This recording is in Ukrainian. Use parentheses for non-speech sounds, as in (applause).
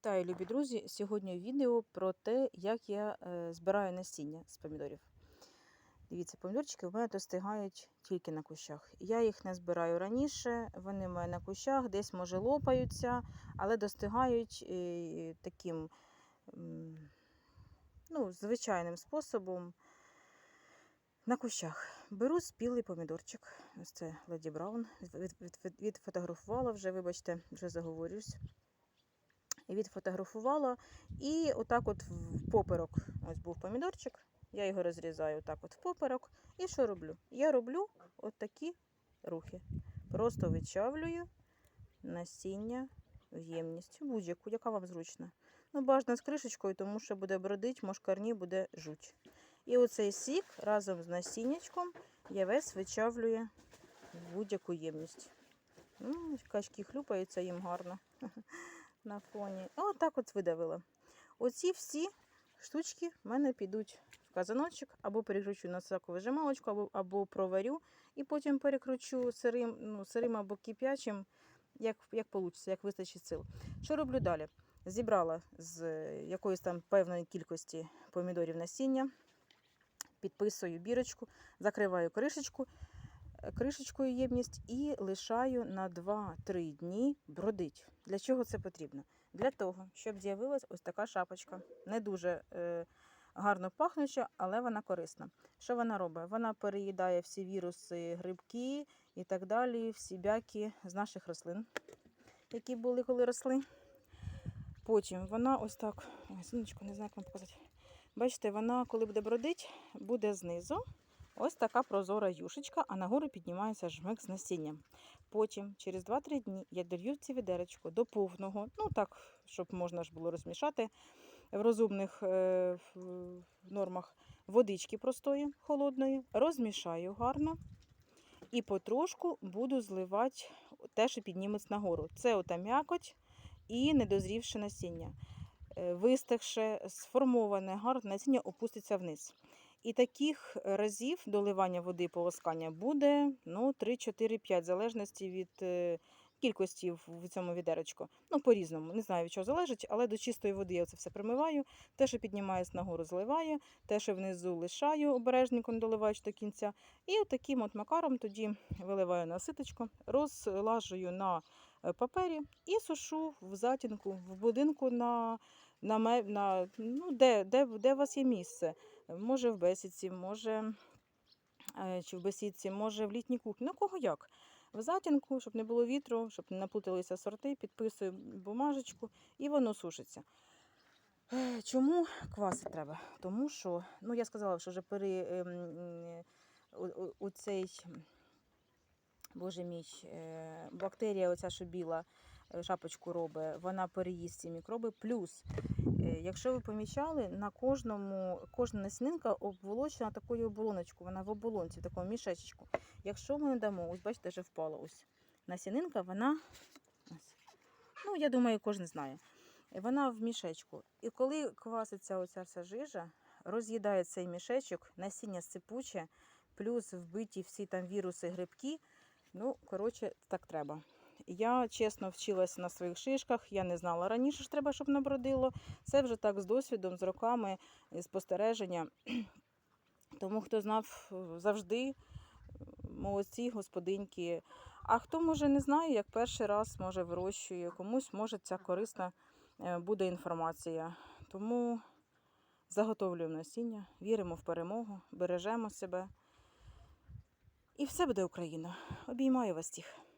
Вітаю, любі друзі! Сьогодні відео про те, як я е, збираю насіння з помідорів. Дивіться, помідорчики у мене достигають тільки на кущах. Я їх не збираю раніше, вони в мене на кущах, десь, може, лопаються, але достигають е, таким ну, звичайним способом на кущах. Беру спілий помідорчик. Ось це Леді Браун. Від- від- від- Відфотографувала вже, вибачте, вже заговорюсь відфотографувала. І отак от в поперок, ось був помідорчик, я його розрізаю отак от в поперок. І що роблю? Я роблю от такі рухи. Просто вичавлюю насіння в ємність, будь-яку, яка вам зручна. Ну, бажано з кришечкою, тому що буде бродить, мошкарні буде жуть. І оцей сік разом з насіннячком я весь вичавлюю в будь-яку ємність. Ну, качки хлюпаються їм гарно (laughs) на фоні. О, так от видавила. Оці всі штучки в мене підуть в казаночок, або перекручу на соковижималочку, або, або проварю, і потім перекручу сирим, ну, сирим або кип'ячим, як, як вийде, як вистачить сил. Що роблю далі? Зібрала з якоїсь там певної кількості помідорів насіння, підписую бірочку, закриваю кришечку, е, кришечкою ємність і лишаю на 2-3 дні бродить. Для чого це потрібно? Для того, щоб з'явилась ось така шапочка. Не дуже е, гарно пахнуча, але вона корисна. Що вона робить? Вона переїдає всі віруси, грибки і так далі, всі бяки з наших рослин, які були, коли росли. Потім вона ось так. Ой, сонечко, не знаю, як вам показати. Бачите, вона, коли буде бродить, буде знизу. Ось така прозора юшечка, а нагору піднімається жмик з насінням. Потім, через 2-3 дні, я долью ці відеречко до повного, ну так, щоб можна ж було розмішати в розумних е, в- нормах водички простої, холодної, розмішаю гарно. І потрошку буду зливати те, що підніметься нагору. Це ота м'якоть і недозрівше насіння. Е, Вистигше, сформоване гарне насіння опуститься вниз. І таких разів доливання води полоскання буде ну, 3-4-5, в залежності від е, кількості в цьому відеречку. Ну, по-різному. Не знаю, від чого залежить, але до чистої води я це все примиваю. Те, що піднімаюсь нагору, зливаю, те, що внизу лишаю, обережненько не доливаючи до кінця. І от таким от макаром тоді виливаю на ситочко, розлажую на е, папері і сушу в затінку, в будинку на, на, на ну, де, де, де у вас є місце. Може в бесідці, може е, чи в бесідці, може в літній кухні. Ну, кого як. В затінку, щоб не було вітру, щоб не наплуталися сорти, підписую бумажечку і воно сушиться. Е, Чому кваси треба? Тому що, ну я сказала, що вже пере, ем, м, у, у, у цей, боже мій, е, бактерія, оця що біла е, шапочку робить, вона переїсть ці мікроби. Плюс, е, якщо ви помічали, на кожному, кожна насінинка обволочена такою оболоночкою, вона в оболонці, в такому мішечку. Якщо ми не дамо, ось бачите, вже впала ось насінинка, вона, ну я думаю, кожен знає. Вона в мішечку. І коли кваситься оця вся жижа, роз'їдає цей мішечок, насіння сипуче, плюс вбиті всі там віруси, грибки. Ну, коротше, так треба. Я чесно вчилася на своїх шишках, я не знала раніше, що треба, щоб набродило. Це вже так з досвідом, з роками, спостереження. (clears throat) Тому хто знав е, завжди, молодці, господиньки. А хто може не знає, як перший раз може вирощує, комусь може ця корисна е, буде інформація. Тому заготовлюємо насіння, віримо в перемогу, бережемо себе. І все буде Україна. Обіймаю вас всіх.